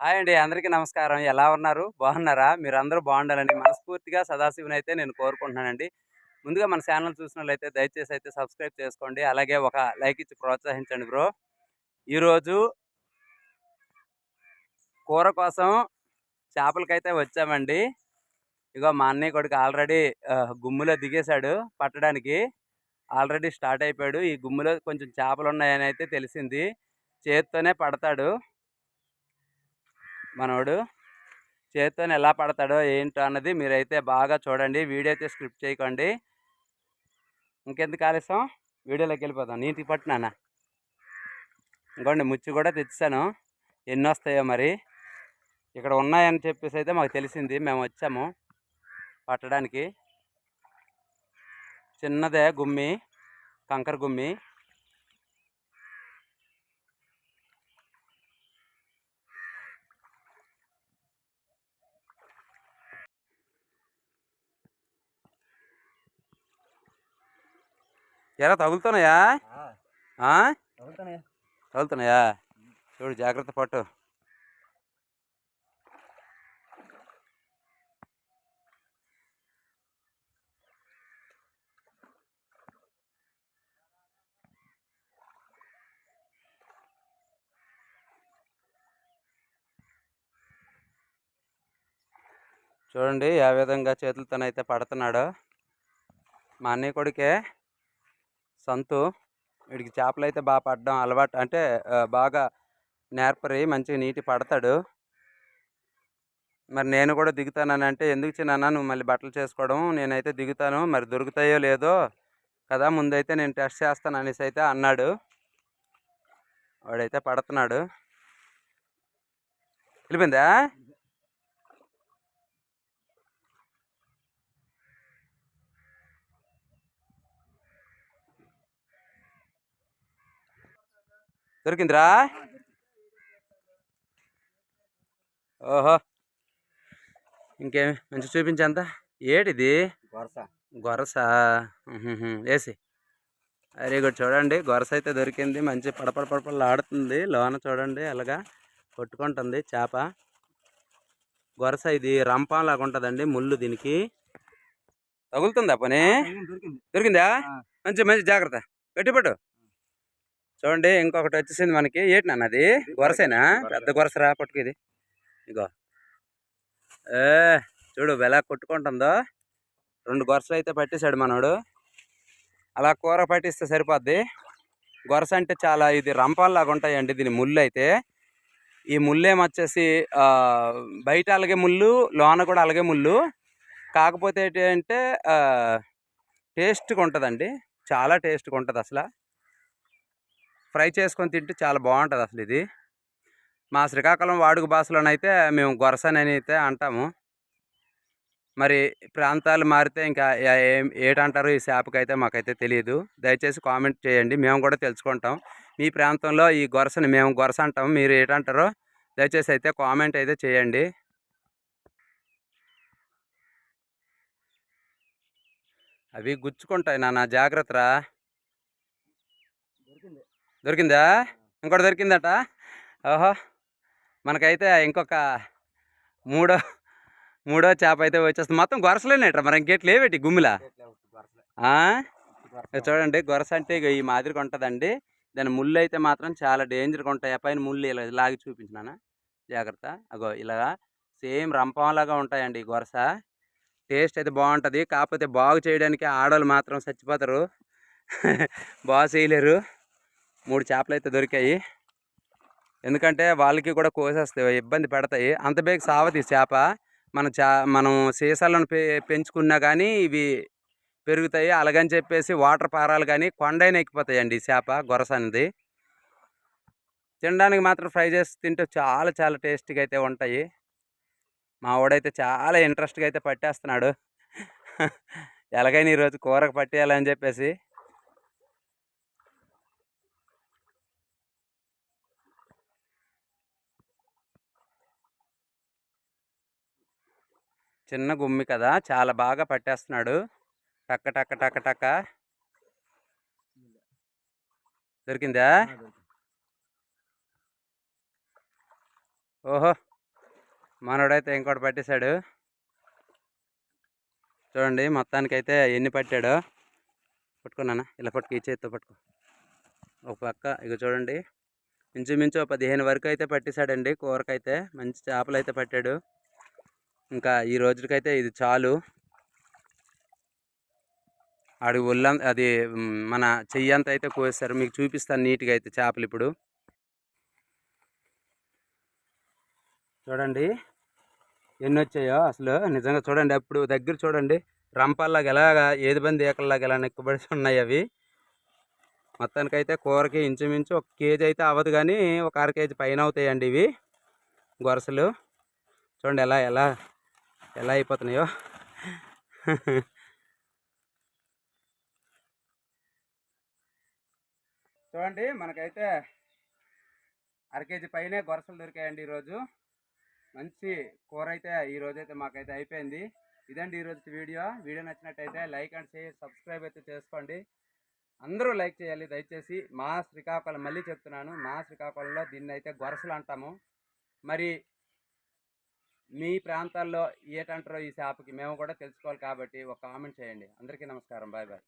Hi అండి. అందరికీ నమస్కారం. ఎలా ఉన్నారు? బాగున్నారా? మీరు అందరూ బాగుండాలని మనస్ఫూర్తిగా సదాశివుని అయితే నేను కోరుకుంటున్నానండి. ముందుగా మన ఛానల్ చూసినట్లయితే దయచేసి అయితే సబ్స్క్రైబ్ చేసుకోండి. అలాగే ఒక లైక్ ఇచ్చి ప్రోత్సహించండి బ్రో. ఈరోజు కూర కోసం చేపలకైతే వచ్చామండి. ఇగో మా అన్నయ్య కొడుకు ఆల్రెడీ గుమ్ములో దిగేశాడు పట్టడానికి. ఆల్రెడీ స్టార్ట్ అయిపోయాడు. ఈ గుమ్ములో కొంచెం చేపలు ఉన్నాయని అయితే తెలిసింది. చేత్తోనే పడతాడు. మనోడు చేత్తోనే ఎలా పడతాడో ఏంటో అన్నది మీరైతే బాగా చూడండి. వీడియో అయితే స్క్రిప్ట్ చేయకండి. ఇంకెందుకు ఆలస్యం? వీడియోలోకి వెళ్ళిపోతాం నీటికి పట్టినానా ఇంకోండి ముచ్చి కూడా తెచ్చాను. ఎన్ని వస్తాయో మరి? ఇక్కడ ఉన్నాయని చెప్పేసి అయితే మాకు తెలిసింది. మేము వచ్చాము పట్టడానికి. చిన్నదే గుమ్మి కంకర గుమ్మి. ఎరా తగులుతున్నాయా? తగులుతున్నాయా? చూడు జాగ్రత్త పట్టు. చూడండి ఏ విధంగా చేతులతోనైతే పడుతున్నాడో. మా అన్నయ్య కొడుకే. సంతు. వీడికి చేపలు అయితే బాగా పడడం అలవాటు. అంటే బాగా నేర్పరి మంచిగా నీటి పడతాడు. మరి నేను కూడా దిగుతానని అంటే ఎందుకు చిన్న నువ్వు మళ్ళీ బట్టలు చేసుకోవడం? నేనైతే దిగుతాను. మరి దొరుకుతాయో లేదో కదా ముందైతే నేను టెస్ట్ చేస్తాను అనేసి అయితే అన్నాడు. వాడైతే పడుతున్నాడు. వెళ్ళిపోయిందా? దొరికిందిరా? ఓహో. ఇంకేమి మంచి చూపించంత ఏటిది? వరుస గొరస. వేసి వెరీ గుడ్ చూడండి గొరస అయితే దొరికింది. మంచి పడపడ పడపడలు ఆడుతుంది. లోన చూడండి అలాగా కొట్టుకుంటుంది చేప. గొరస ఇది రంపం లాగా ఉంటుందండి ముళ్ళు దీనికి. తగులుతుందా పని? దొరికింది. మంచి మంచి జాగ్రత్త. గట్టిపట్టు. చూడండి ఇంకొకటి వచ్చేసింది మనకి. ఏంటి నాన్న అది? గొరసేనా పెద్ద గొరసరా పట్టుకు ఇది. ఇగో. ఏ చూడు ఎలా కొట్టుకుంటుందో. రెండు గొరసలు అయితే పట్టేశాడు మనోడు. అలా కూర పట్టిస్తే సరిపోద్ది. గొరస అంటే చాలా ఇది రంపాల్లాగా ఉంటాయండి దీని ముళ్ళు అయితే. ఈ ముళ్ళు ఏమొచ్చేసి ఆ, బయట అలాగే ముళ్ళు లోన కూడా అలాగే ముళ్ళు. కాకపోతే ఏంటి అంటే ఆ, టేస్ట్గా ఉంటుందండి. చాలా టేస్ట్గా ఉంటుంది అసలు. ఫ్రై చేసుకొని తింటే చాలా బాగుంటుంది అసలు ఇది. మా శ్రీకాకుళం వాడుక భాషలోనైతే మేము గొరసనని అయితే అంటాము. మరి ప్రాంతాలు మారితే ఇంకా ఏం ఏటంటారు ఈ చేపకి అయితే మాకైతే తెలియదు దయచేసి కామెంట్ చేయండి. మేము కూడా తెలుసుకుంటాం. మీ ప్రాంతంలో ఈ గొరసని మేము గొరస అంటాము. మీరు ఏటంటారో దయచేసి అయితే కామెంట్ అయితే చేయండి. అవి గుచ్చుకుంటాయి నాన్న. జాగ్రత్తరా? దొరికింది? ఇంకోటి దొరికిందట. ఓహో! మనకైతే ఇంకొక మూడో మూడో చేప అయితే వచ్చేస్తుంది మొత్తం గొరసలేనేట్రా మరి ఇంకేట్లు లేవేటి గుమ్మిలా? చూడండి గొరస అంటే ఈ మాదిరిగా ఉంటుందండి. దాని ముళ్ళు అయితే మాత్రం చాలా డేంజర్గా ఉంటాయి. ఆ పైన ముళ్ళు ఇలా లాగి చూపించినానా? జాగ్రత్త. అగో ఇలా సేమ్ రంపంలాగా ఉంటాయండి ఈ గొరస. టేస్ట్ అయితే బాగుంటుంది. కాకపోతే బాగు చేయడానికి ఆడవాళ్ళు మాత్రం చచ్చిపోతారు. బాగా చేయలేరు. మూడు చేపలు అయితే దొరికాయి. ఎందుకంటే వాళ్ళకి కూడా కోసేస్తాయి ఇబ్బంది పెడతాయి. అంత బేగ సావది ఈ చేప. మన చా మనం సీసాలను పె పెంచుకున్నా కానీ ఇవి పెరుగుతాయి. అలాగని చెప్పేసి వాటర్ పారాలు కానీ కొండైన ఎక్కిపోతాయండి ఈ చేప గొరస అనేది. తినడానికి మాత్రం ఫ్రై చేసి తింటే చాలా చాలా టేస్టీగా అయితే ఉంటాయి. మా వాడైతే చాలా ఇంట్రెస్ట్గా అయితే పట్టేస్తున్నాడు. ఎలాగైనా ఈరోజు కూరకు పట్టేయాలని చెప్పేసి చిన్న గుమ్మి కదా! చాలా బాగా పట్టేస్తున్నాడు. టక్క టక్క టక్క టక్క. దొరికిందా? ఓహో! మనోడైతే ఇంకోటి పట్టేశాడు. చూడండి మొత్తానికైతే ఎన్ని పట్టాడో. పట్టుకున్నానా? ఇలా పట్టుకు ఈ చేతితో పట్టుకో. ఒక పక్క ఇక చూడండి. ఇంచుమించు పదిహేను వరకు అయితే పట్టేశాడండి. కూరకైతే మంచి చేపలు అయితే పట్టాడు. ఇంకా ఈ రోజుకైతే ఇది చాలు. ఆడి ఒళ్ళం అది మన చెయ్యి అంతా అయితే కోస్తారు మీకు చూపిస్తాను నీట్గా అయితే చేపలు ఇప్పుడు. చూడండి ఎన్ని వచ్చాయో అసలు. నిజంగా చూడండి అప్పుడు దగ్గర చూడండి రంపాల్లాగా ఎలాగా ఏది బంది ఏకల్లాగా ఎలా నెక్కబడి ఉన్నాయి అవి. మొత్తానికైతే కూరకి ఇంచుమించు ఒక కేజీ అయితే అవ్వదు కానీ ఒక అర కేజీ పైన అవుతాయండి ఇవి గొరసలు. చూడండి ఎలా ఎలా ఎలా అయిపోతున్నాయో. చూడండి మనకైతే అరకేజీ పైనే గొరసలు దొరికాయండి ఈరోజు. మంచి కూర అయితే ఈరోజు అయితే మాకైతే అయిపోయింది. ఇదండి ఈరోజు వీడియో. వీడియో నచ్చినట్టయితే లైక్ అండ్ షేర్ సబ్స్క్రైబ్ అయితే చేసుకోండి. అందరూ లైక్ చేయాలి దయచేసి. మా శ్రీకాకుళం మళ్ళీ చెప్తున్నాను మా శ్రీకాకుళంలో దీన్ని అయితే గొరసలు అంటాము. మరి మీ ప్రాంతాల్లో ఏటంటారో ఈ షాప్కి మేము కూడా తెలుసుకోవాలి కాబట్టి ఒక కామెంట్ చేయండి. అందరికీ నమస్కారం. Bye bye.